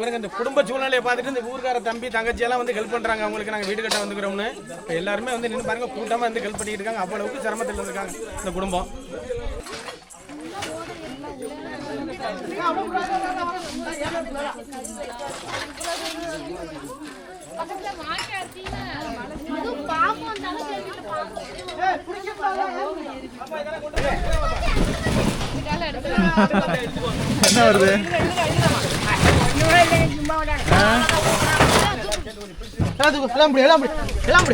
பாருங்க இந்த குடும்ப சூழ்நிலையை பார்த்துட்டு இந்த ஊர்க்கார தம்பி தங்கச்சி எல்லாம் வந்து ஹெல்ப் பண்றாங்க. அவங்களுக்கு நாங்க வீடு கட்ட வந்துக்கிறோம்னு. இப்ப எல்லாருமே வந்து நின்று பாருங்க கூட்டமா வந்து ஹெல்ப் பண்ணிட்டு இருக்காங்க. அவ்வளவுக்கு சிரமத்தில் இருக்காங்க இந்த குடும்பம். என்ன வருது? எல்லாம் எல்லாம் எல்லாம்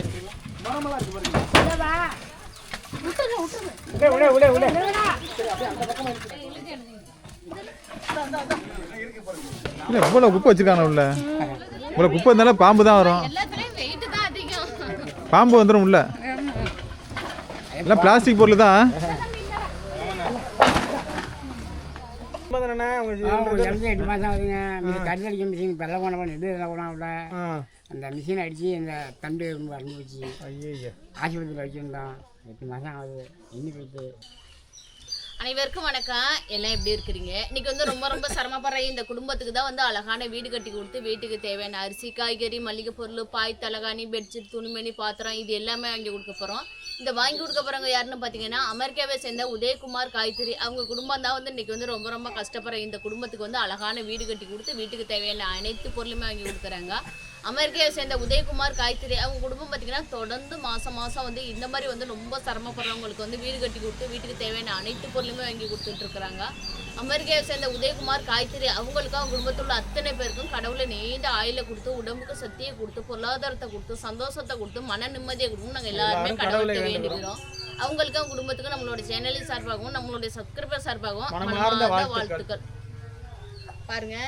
இல்லை இவ்வளோ குப்பை வச்சிருக்கானே உள்ள இவ்வளோ குப்பை இருந்தாலும் பாம்பு தான் வரும் பாம்பு வந்துடும் உள்ள எல்லாம் பிளாஸ்டிக் பொருள் தான் உண்மைதானே? அவங்க அவங்க இறந்து எட்டு மாதம் ஆகுதுங்க. இது கருது அடிக்க மிஷின் இது ஆ. அந்த மிஷின் அடித்து இந்த தண்டு அறுந்து போச்சு. ஆஸ்பத்திரியில் வச்சுருந்தோம் எட்டு மாதம் ஆகுது. இன்னும் போயிட்டு அனைவருக்கும் வணக்கம். எல்லாம் எப்படி இருக்கிறீங்க? இன்னைக்கு வந்து ரொம்ப ரொம்ப சிரமப்படுற இந்த குடும்பத்துக்கு தான் வந்து அழகான வீடு கட்டி கொடுத்து வீட்டுக்கு தேவையான அரிசி காய்கறி மளிகை பொருள் பாய் தலகாணி பெட்ஷீட் துணிமணி பாத்திரம் இது எல்லாமே வாங்கி கொடுக்க போறோம். இந்த வாங்கி கொடுக்க போறவங்க யாருன்னு பார்த்தீங்கன்னா அமெரிக்காவை சேர்ந்த உதயகுமார் காய்த்திரி அவங்க குடும்பம் தான் வந்து இன்னைக்கு வந்து ரொம்ப ரொம்ப கஷ்டப்படுற இந்த குடும்பத்துக்கு வந்து அழகான வீடு கட்டி கொடுத்து வீட்டுக்கு தேவையான அனைத்து பொருளுமே வாங்கி கொடுக்குறாங்க. அமெரிக்காவை சேர்ந்த உதயகுமார் காய்கறி அவங்க குடும்பம் பார்த்தீங்கன்னா தொடர்ந்து மாதம் மாதம் வந்து இந்த மாதிரி வந்து ரொம்ப சிரமப்படுறவங்களுக்கு வந்து வீடு கட்டி கொடுத்து வீட்டுக்கு தேவையான அனைத்து பொருளுமே வாங்கி கொடுத்துட்டு இருக்கிறாங்க அமெரிக்காவை சேர்ந்த உதயகுமார் காய்கறி அவங்களுக்கும் அவங்க குடும்பத்தில் உள்ள அத்தனை பேருக்கும் கடவுளை நீண்ட ஆயில கொடுத்து உடம்புக்கு சக்தியை கொடுத்து பொருளாதாரத்தை கொடுத்து சந்தோஷத்தை கொடுத்து மன நிம்மதியை கொடுத்து நாங்கள் எல்லாருமே கடவுளை வேண்டிக்கிறோம் அவங்களுக்கு அவங்க குடும்பத்துக்கு நம்மளோட சேனலின் சார்பாகவும் நம்மளுடைய சப்ஸ்கிரைபர் சார்பாகவும். வாழ்த்துக்கள். பாருங்க.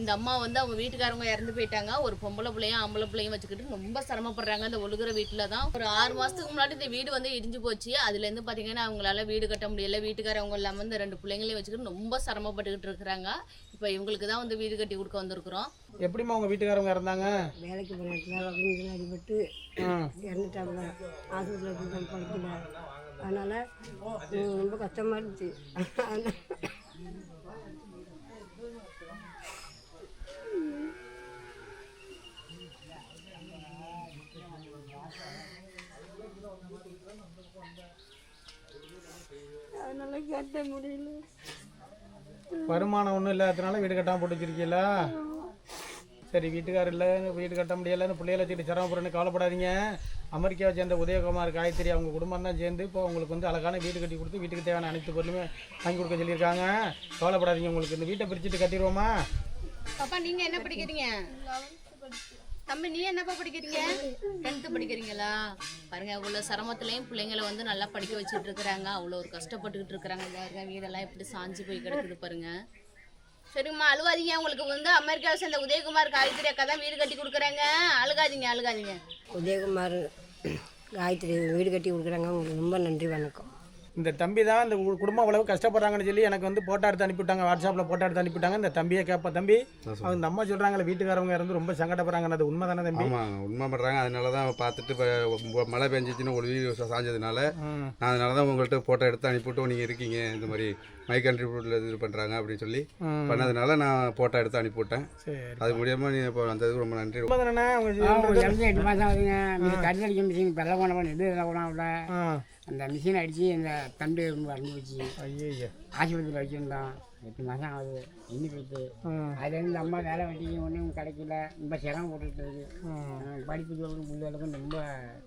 இந்த அம்மா வந்து அவங்க வீட்டுக்காரவங்க இறந்து போயிட்டாங்க. ஒரு பொம்பளை பிள்ளையும் ஆம்பளை பிள்ளையும் வச்சுக்கிட்டு ரொம்ப சிரமப்படுறாங்க. இந்த ஒழுகுற வீட்டில் தான். ஒரு ஆறு மாசத்துக்கு முன்னாடி இந்த வீடு வந்து இடிஞ்சு போச்சு. அதுலேருந்து பார்த்தீங்கன்னா அவங்களால வீடு கட்ட முடியல. வீட்டுக்காரவங்க இல்லாமல் இந்த ரெண்டு பிள்ளைங்களையும் வச்சுக்கிட்டு ரொம்ப சிரமப்பட்டுக்கிட்டு இருக்கிறாங்க. இப்போ இவங்களுக்கு தான் வந்து வீடு கட்டி கொடுக்க வந்திருக்கிறோம். எப்படிம்மா உங்க வீட்டுக்காரவங்க இறந்தாங்க? வேலைக்கு போன இடத்துல வகுந்து அடிபட்டு. இறந்துட்டாங்க. ஆஸ்பத்திரியில் போய் படிக்கல. அதனால் ரொம்ப கஷ்டமாக இருந்துச்சு. அதனால கட்ட முடியல. வருமானம் ஒன்றும் இல்லாததுனால வீடு கட்டாம போட்டு வச்சிருக்கீங்களா? சரி வீட்டுக்காரர் இல்லை வீடு கட்ட முடியல இந்த பிள்ளைகளை வச்சுட்டு சிரமப்படுறேன்னு கவலைப்படாதீங்க. அமெரிக்காவை சேர்ந்த உதயகுமார் காயத்ரி அவங்க குடும்பம் தான் சேர்ந்து இப்போ உங்களுக்கு வந்து அழகான வீடு கட்டி கொடுத்து வீட்டுக்கு தேவையான அனைத்து பொருளுமே வாங்கி கொடுக்க சொல்லியிருக்காங்க. கவலைப்படாதீங்க உங்களுக்கு இந்த வீட்டை பிரிச்சுட்டு கட்டிடுவோமா? பாப்பா நீங்க என்ன படிக்கிறீங்க? தம்பி நீ என்னப்பா படிக்கிறீங்க? டென்த்து படிக்கிறீங்களா? பாருங்க அவ்வளோ சிரமத்துலையும் பிள்ளைங்களை வந்து நல்லா படிக்க வச்சுட்டு இருக்கிறாங்க. அவ்வளோ ஒரு கஷ்டப்பட்டுக்கிட்டு இருக்கிறாங்க. பாருங்க வீடெல்லாம் எப்படி சாஞ்சு போய் கிடக்குது பாருங்க. சரிம்மா அழுவாதீங்க. உங்களுக்கு வந்து அமெரிக்காவை சேர்ந்த உதயகுமார் காயத்ரி அக்கா தான் வீடு கட்டி கொடுக்குறாங்க. அழுகாதீங்க அழுகாதீங்க. உதயகுமார் காயத்ரி வீடு கட்டி கொடுக்குறாங்க. உங்களுக்கு ரொம்ப நன்றி வணக்கம். இந்த தம்பி தான் இந்த குடும்பம் அவ்வளவு கஷ்டப்படுறாங்கன்னு சொல்லி எனக்கு வந்து போட்டோ எடுத்து அனுப்பிவிட்டாங்க. வாட்ஸ்அப்பில் போட்டோ எடுத்து அனுப்பிவிட்டாங்க. இந்த தம்பியை கேட்ப தம்பி அவங்க அம்மா சொல்கிறாங்களே வீட்டுக்காரவங்க இருந்து ரொம்ப சங்கடப்படுறாங்க அது உண்மை தானே தம்பி? உண்மை பண்ணுறாங்க அதனால தான் பார்த்துட்டு இப்போ மழை பெஞ்சிச்சுன்னு ஒரு வீடியோ சாஞ்சதுனால. நான் அதனால தான் உங்கள்கிட்ட ஃபோட்டோ எடுத்து அனுப்பிவிட்டு நீங்கள் இருக்கீங்க. இந்த மாதிரி மை கண்ட்ரிபியூட்டில் இது பண்ணுறாங்க அப்படின்னு சொல்லி. பண்ணதுனால நான் ஃபோட்டோ எடுத்து அனுப்பிவிட்டேன். சரி அது மூலியமாக நீ இப்போ வந்ததுக்கு ரொம்ப நன்றி. உண்மை தானே. எட்டு மாதம் மிஷின் இப்போ எல்லாம் கொண்டாட இது அந்த மிஷின் அடித்து இந்த தண்டு அறுந்து போச்சு ஐயய்ய. ஆஸ்பத்திரியில் வச்சுருந்தோம் எட்டு மாதம் ஆகுது. போயிட்டு. ம் அதுலேருந்து அம்மா வேலை வெட்டியும் ஒன்றும் கிடைக்கல. ரொம்ப சிரமம் போட்டுக்கிட்டு இருக்கு. படிப்பு சொல்லும் பிள்ளைகளுக்கும் ரொம்ப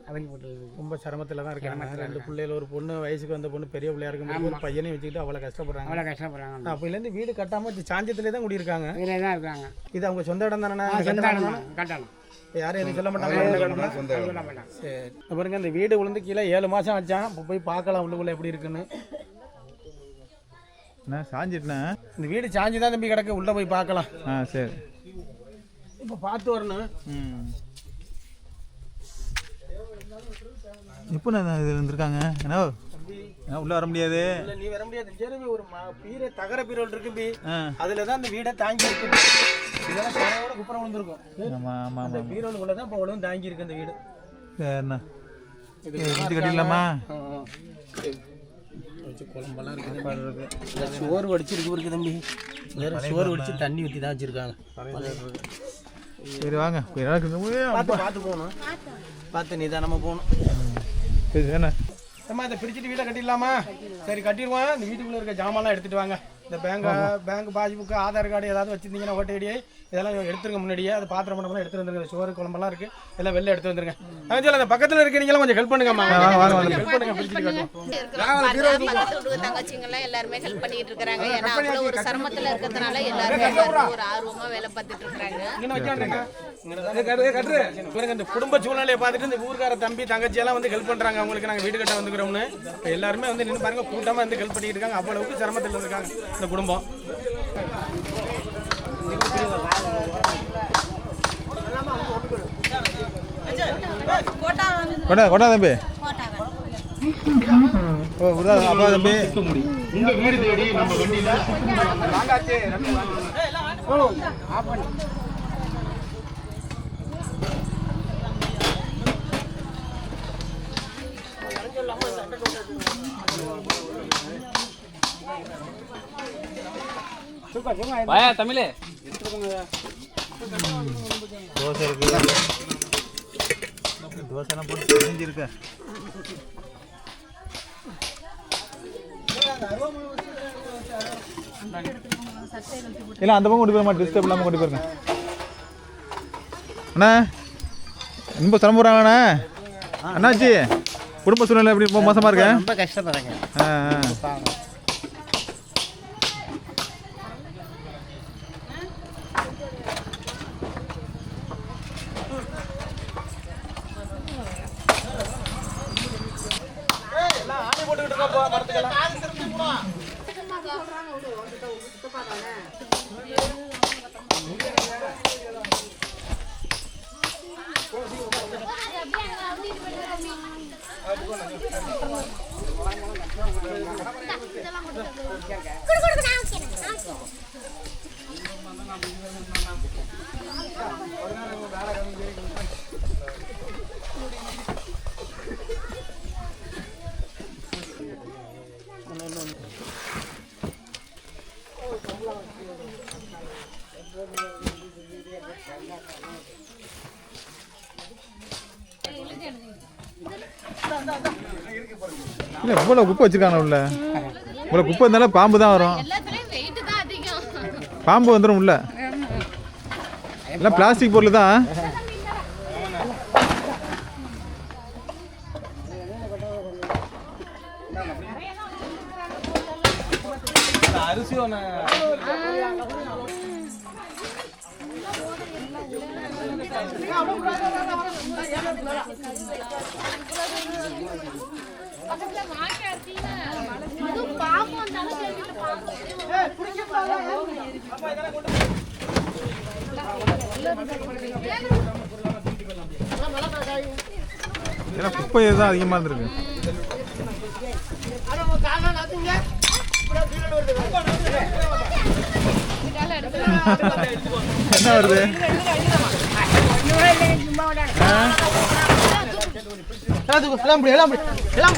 அவதிப்பட்டு இருக்கு. ரொம்ப சிரமத்தில் தான் இருக்காங்க ரெண்டு பிள்ளைகள் ஒரு பொண்ணு வயசுக்கு வந்த பொண்ணு பெரிய பிள்ளையா இருக்கும் ஒரு பையனையும் வச்சுக்கிட்டு அவ்வளோ கஷ்டப்படுறாங்க. அவ்வளோ கஷ்டப்படுறாங்க. அப்போலேருந்து வீடு கட்டாமல் சாஞ்சத்திலே தான் குடியிருக்காங்க. இதில் தான் இருக்காங்க. இது அவங்க சொந்த இடம் தானே? சொந்த கட்டணும். யாரும் எதுவும் சொல்ல மாட்டாங்க. சொல்ல மாட்டாங்க சரி. பாருங்க இந்த வீடு விழுந்து கீழே ஏழு மாதம் ஆச்சான் இப்போ போய் பார்க்கலாம் உள்ளுக்குள்ள எப்படி இருக்குன்னு. என்ன சாஞ்சிட்டேன்? இந்த வீடு சாஞ்சி தான் தம்பி கிடக்கு உள்ளே போய் பார்க்கலாம். ஆ சரி. இப்போ பார்த்து வரணும். ம். எப்போ நான் இது இருந்திருக்காங்க என்ன உள்ளே வர முடியாது? இல்ல நீ வர முடியாது. சரி ஒரு பீரை தகர பீரோல் இருக்கு பி. அதில் தான் இந்த வீடை தாங்கி இருக்கு. இதெல்லாம் குறையோட குப்புறம் விழுந்திருக்கும். ஆமாம் ஆமாம் அந்த பீரோலுக்குள்ள தான் இப்போ உடம்பு தாங்கி இருக்கு இந்த வீடு. சரிண்ணா இது கட்டிடலாமா? குழம்பெல்லாம் இருக்குது. இந்த சோறு வடிச்சிருக்கு இருக்கு தம்பி. வேற சோறு வடிச்சு தண்ணி ஊற்றி தான் வச்சுருக்காங்க. சரி வாங்க. பார்த்து போகணும். பார்த்து நிதானமாக போகணும். சரி என்ன? அம்மா இதை பிரிச்சுட்டு வீட்டை கட்டிடலாமா? சரி கட்டிடுவோம். இந்த வீட்டுக்குள்ளே இருக்க ஜாமான்லாம் எடுத்துகிட்டு வாங்க. இந்த bank bank passbook Aadhaar card ஏதாவது வச்சுருந்தீங்கன்னா ஓட்ட ஐடி இதெல்லாம் எடுத்துருங்க முன்னாடியே. அது பாத்திரம் பண்ணலாம் எடுத்துட்டு வந்துருங்க. சோறு குழம்பெல்லாம் இருக்குது எல்லாம் வெளில எடுத்து வந்துருங்க. அங்கே சொல்ல அந்த பக்கத்தில் இருக்க நீங்களும் கொஞ்சம் ஹெல்ப் பண்ணுங்கம்மா. ஹெல்ப் பண்ணுங்க. எல்லாம் எல்லாருமே ஹெல்ப் பண்ணிட்டு இருக்காங்க ஏன்னா அவ்வளவு ஒரு சிரமத்துல இருக்கிறதுனால எல்லாருமே ஒரு ஆர்வமா வேலை பார்த்துட்டு இருக்காங்க இங்கே வச்சாண்டுங்க பாருங்க இந்த குடும்ப சூழ்நிலையை பார்த்துட்டு இந்த ஊர்க்கார தம்பி தங்கச்சி எல்லாம் வந்து ஹெல்ப் பண்றாங்க. அவங்களுக்கு நாங்கள் வீடு கட்ட வந்துக்கிறோம்னு. இப்போ எல்லாருமே வந்து நின்று பாருங்க கூட்டமாக வந்து ஹெல்ப் பண்ணிட்டு இருக்காங்க. அவ்வளவுக்கு சிரமத்தில் இருக்காங்க. இந்த குடும்பம். கொண்டா கொண்டா தம்பி. ஓ அப்பா தம்பி. உங்க வீடு தேடி நம்ம வண்டியில தோசை இருக்கு தோசைலாம் போட்டு செஞ்சிருக்க இல்லை அந்த பக்கம் கொண்டு போயிருமா? டிஸ்டர்ப் இல்லாமல் கொண்டு போயிருங்க. அண்ணா ரொம்ப சிரமப்படுறாங்கண்ணா அண்ணாச்சி குடும்ப சூழ்நிலை எப்படி மோசமாக இருக்கேன் ரொம்ப கஷ்டப்படுறாங்க. ஆ. இல்லை இவ்வளோ குப்பை வச்சிருக்காங்க உள்ள இவ்வளோ குப்பை இருந்தாலும் பாம்பு தான் வரும். பாம்பு வந்துடும் உள்ள எல்லாம் பிளாஸ்டிக் பொருள் தான் அரிசி ஒன்று அதுவும் பாம்பு வந்தாலும் சரி, பாம்பு. ஏன்னா குப்பை தான் அதிகமாக இருந்திருக்கு? என்ன வருது? எல்லாம் எல்லாம் எல்லாம்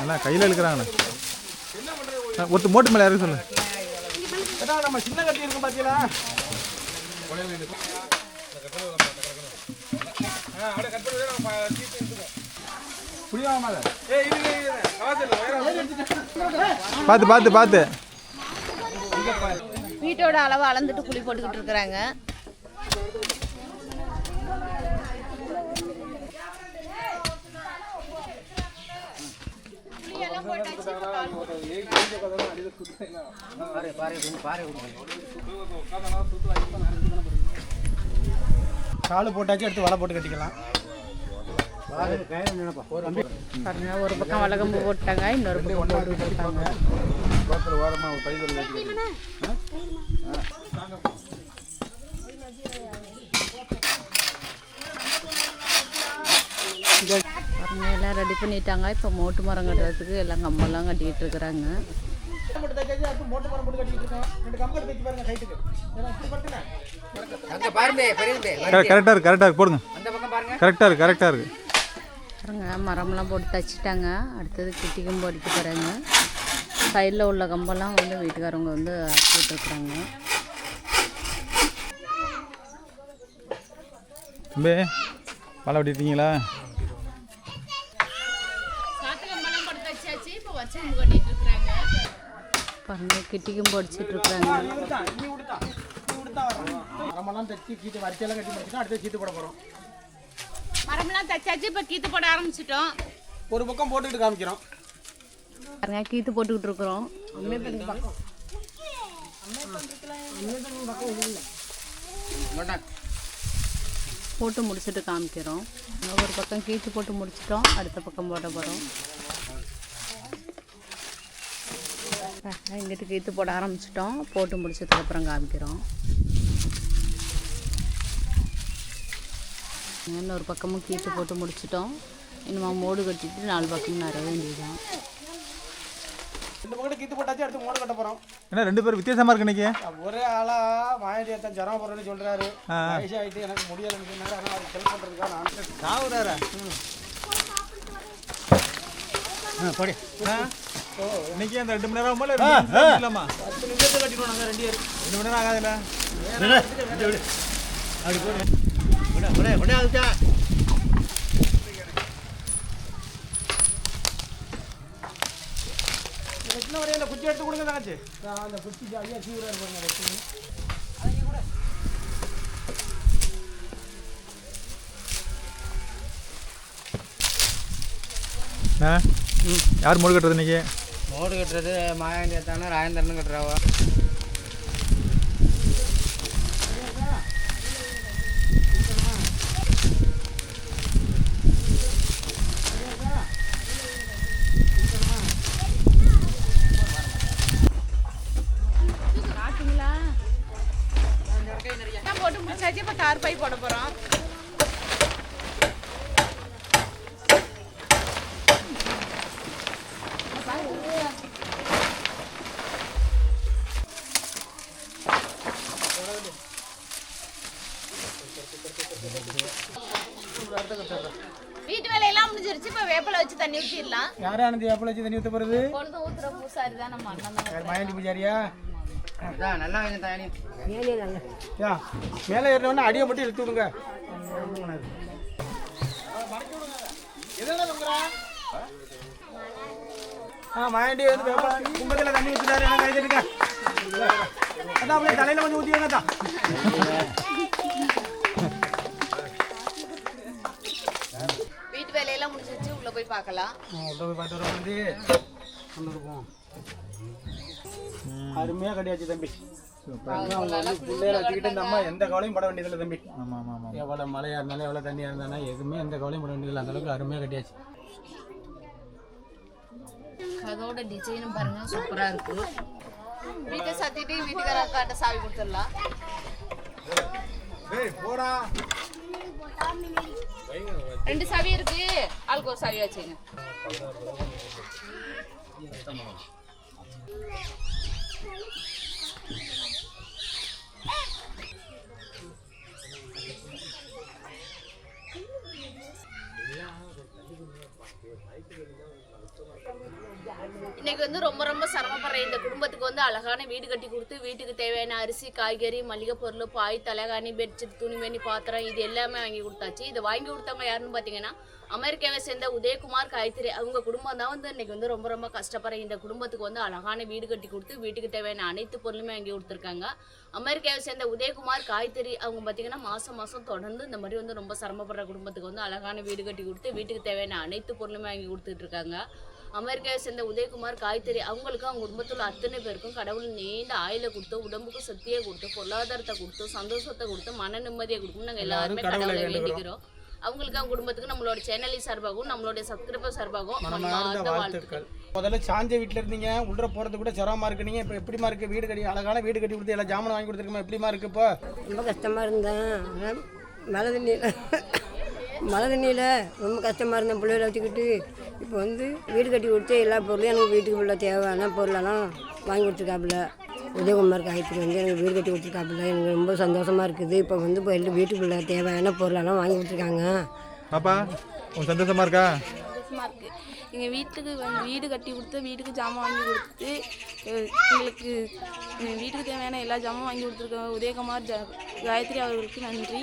அண்ணா கையில் இழுக்கிறாங்கண்ணே ஒருத்தர் மோட்டு மேலே இறக்க சொல்லு. நம்ம சின்ன கட்டி இருக்கும் பாத்தீங்களா? பார்த்து பார்த்து பார்த்து வீட்டோட அளவு அளந்துட்டு குழி போட்டுக்கிட்டு இருக்கிறாங்க. காலு போட்டாச்சு எடுத்து வலை போட்டு கட்டிக்கலாம். ஒரு பக்கம் வளகம்பு போட்டாங்க இன்னொரு பக்கம் போட்டு போட்டாங்க பாருங்க எல்லாம் ரெடி பண்ணிட்டாங்க. இப்போ மோட்டு மரம் கட்டுறதுக்கு எல்லாம் கம்பெல்லாம் கட்டிக்கிட்டு இருக்கிறாங்க. கரெக்டாக இருக்கு கரெக்டாக இருக்கு. போடுங்க. அந்த பக்கம் பாருங்க. கரெக்டாக இருக்கு கரெக்டாக இருக்கு. பாருங்க மரம்லாம் போட்டு தச்சுட்டாங்க. அடுத்தது கிட்டி கம்பு அடிக்க போகிறாங்க சைடில் உள்ள கம்பெல்லாம் வந்து வீட்டுக்காரவங்க வந்து அடிச்சுட்ருக்குறாங்க தம்பி வலை வெட்டிட்டீங்களா சாத்து கம்பெல்லாம் போட்டு தச்சாச்சு இப்போ வச்சு கம்பு கட்டிட்டு இருக்கிறாங்க பாருங்க கிட்டி கம்பு அடிச்சிட்டு இருக்கிறாங்க. மரமெல்லாம் தைச்சு கீத்து வரிசையெல்லாம் கட்டி முடிச்சுட்டா அடுத்து சீத்து போட போகிறோம் மரம்லாம் தச்சாச்சு இப்போ கீத்து போட ஆரம்பிச்சிட்டோம். ஒரு பக்கம் போட்டுக்கிட்டு காமிக்கிறோம். பாருங்க கீத்து போட்டுக்கிட்டு இருக்கிறோம் போட்டு முடிச்சுட்டு காமிக்கிறோம். ஒரு பக்கம் கீத்து போட்டு முடிச்சிட்டோம். அடுத்த பக்கம் போட போகிறோம் இங்கிட்டு கீத்து போட ஆரம்பிச்சிட்டோம். போட்டு முடிச்சதுக்கப்புறம் காமிக்கிறோம். இன்னொரு பக்கமும் கீத்து போட்டு முடிச்சிட்டோம். இனிமே மோடு கட்டிட்டு நாலு பக்கமும் நிறைய வேண்டியதுதான். இந்த பக்கம் கீத்து போட்டாச்சு அடுத்து மோடு கட்ட போகிறோம் என்ன ரெண்டு பேரும் வித்தியாசமாக இருக்கு இன்னைக்கு? ஒரே ஆளா மாயடியத்தான் ஜரம் போடுறேன்னு சொல்றாரு. வயசு ஆயிட்டு எனக்கு முடியலைன்னு சொன்னாரு ஆனால் ஹெல்ப் பண்ணுறதுக்காக நான் சாவுறாரா? படி. இன்னைக்கு அந்த ரெண்டு மணி நேரம் இல்லை இல்லாமா பத்து நிமிஷத்தை கட்டிடுவோம் நாங்கள் ரெண்டு பேரும். ரெண்டு மணி நேரம் ஆகாதுல்ல? எத்தனை வரையும் இந்த குச்சி எடுத்து கொடுங்க தாச்சு அந்த குச்சி பாருங்க வச்சு ஆ? யார் மூடு கட்டுறது இன்னைக்கு? மோடு கட்டுறது மாயாண்டி தானே ராயந்திரன் கட்டுறாவா? போட்டு முடிச்சாச்சு? இப்போ தார் பை போட போகிறோம் வீட்டு வேலையெல்லாம் முடிஞ்சிருச்சு இப்போ வேப்பிலை வச்சு யாரும் ஆனந்தி எப்போ வச்சு தண்ணி ஊற்ற போகிறது பொழுது ஊற்றுற பூசாரி தான் நம்ம அண்ணன் தான். மாயாண்டி பூஜாரியா நல்லா மேலே ஏறினோடனே அடியை மட்டும் இழுத்து விடுங்க. ஆ மாயாண்டி வந்து கும்பத்தில் தண்ணி ஊற்றிட்டாரு என்ன கை தட்டுங்க அதான் அப்படியே தலையில் கொஞ்சம் ஊற்றி வைங்க தான் வீட்டு வேலையெல்லாம் முடிஞ்சிருச்சு. உள்ளே போய் பார்க்கலாம். உள்ள போய் பார்த்து வந்து வந்துருப்போம் அருமையாக கட்டியாச்சு தம்பி. பிள்ளைய வச்சுக்கிட்டு இந்த அம்மா எந்த கவலையும் பட வேண்டியதில்லை தம்பி. ஆமாம் ஆமாம் ஆமாம் எவ்வளோ மழையாக இருந்தாலும் எவ்வளோ தண்ணியாக இருந்தாலும் எதுவுமே எந்த கவலையும் பட வேண்டியதில்லை. அந்த அளவுக்கு அருமையாக கட்டியாச்சு. அதோட டிசைனும் பாருங்க சூப்பரா இருக்கு. வீட்டை சத்திட்டு வீட்டுக்கார அக்காட்ட சாவி கொடுத்துடலாம். போடா. ரெண்டு சாவி இருக்கு. ஆளுக்கு ஒரு சாவி வச்சுங்க. இன்னைக்கு வந்து ரொம்ப ரொம்ப சிரமப்படுற இந்த குடும்பத்துக்கு வந்து அழகான வீடு கட்டி கொடுத்து வீட்டுக்கு தேவையான அரிசி காய்கறி மளிகை பொருள் பாய் தலைகாணி பெட்ஷீட் துணிமணி பாத்திரம் இது எல்லாமே வாங்கி கொடுத்தாச்சு. இதை வாங்கி கொடுத்தவங்க யாருன்னு பார்த்தீங்கன்னா அமெரிக்காவை சேர்ந்த உதயகுமார் காயத்ரி. அவங்க குடும்பம் தான் வந்து இன்னைக்கு வந்து ரொம்ப ரொம்ப கஷ்டப்படுற இந்த குடும்பத்துக்கு வந்து அழகான வீடு கட்டி கொடுத்து வீட்டுக்கு தேவையான அனைத்து பொருளுமே வாங்கி கொடுத்துருக்காங்க. அமெரிக்காவை சேர்ந்த உதயகுமார் காய்கறி அவங்க பார்த்தீங்கன்னா மாதம் மாதம் தொடர்ந்து இந்த மாதிரி வந்து ரொம்ப சிரமப்படுற குடும்பத்துக்கு வந்து அழகான வீடு கட்டி கொடுத்து வீட்டுக்கு தேவையான அனைத்து பொருளுமே வாங்கி கொடுத்துட்டு இருக்காங்க. அமெரிக்காவை சேர்ந்த உதயகுமார் காய்கறி அவங்களுக்கும் அவங்க குடும்பத்தில் அத்தனை பேருக்கும் கடவுள் நீண்ட ஆயில கொடுத்து உடம்புக்கு சக்தியை கொடுத்து பொருளாதாரத்தை கொடுத்து சந்தோஷத்தை கொடுத்து மன நிம்மதியை கொடுக்கும் நாங்கள் எல்லாருமே கடவுளை வேண்டிக்கிறோம். அவங்களுக்கு அவங்க குடும்பத்துக்கு நம்மளோட சேனலி சார்பாகவும் நம்மளுடைய சப்ஸ்கிரைபர் சார்பாகவும் வாழ்த்துக்கள். முதல்ல சாஞ்ச வீட்டில் இருந்தீங்க உள்ள போகிறது கூட சிரமமாக இருக்கு. நீங்கள் இப்போ எப்படிமா இருக்கு? வீடு கட்டி அழகான வீடு கட்டி கொடுத்து எல்லாம் ஜாமான் வாங்கி கொடுத்துருக்கோமா எப்படிமா இருக்கு இப்போ? ரொம்ப கஷ்டமாக இருந்தேன். மழை தண்ணியில். மழை தண்ணியில் ரொம்ப கஷ்டமாக இருந்தேன் பிள்ளைகளை வச்சுக்கிட்டு. இப்போ வந்து வீடு கட்டி கொடுத்து எல்லா பொருளும் எனக்கு வீட்டுக்கு உள்ள தேவையான பொருளெல்லாம் வாங்கி கொடுத்துருக்காப்புல. உதயகுமார் காயத்ரி வந்து எனக்கு வீடு கட்டி கொடுத்துருக்காப்புல. எனக்கு ரொம்ப சந்தோஷமாக இருக்குது. இப்போ வந்து இப்போ எல்லாம் வீட்டுக்குள்ளே தேவையான பொருளெல்லாம் வாங்கி கொடுத்துருக்காங்க. பாப்பா உன் சந்தோஷமா இருக்கா? சந்தோஷமாக இருக்குது எங்கள் வீட்டுக்கு வந்து வீடு கட்டி கொடுத்து வீட்டுக்கு ஜாமான் வாங்கி கொடுத்து எங்களுக்கு வீட்டுக்கு தேவையான எல்லா ஜாமான் வாங்கி கொடுத்துருக்க உதயகுமார் ஜ காயத்ரி அவர்களுக்கு நன்றி.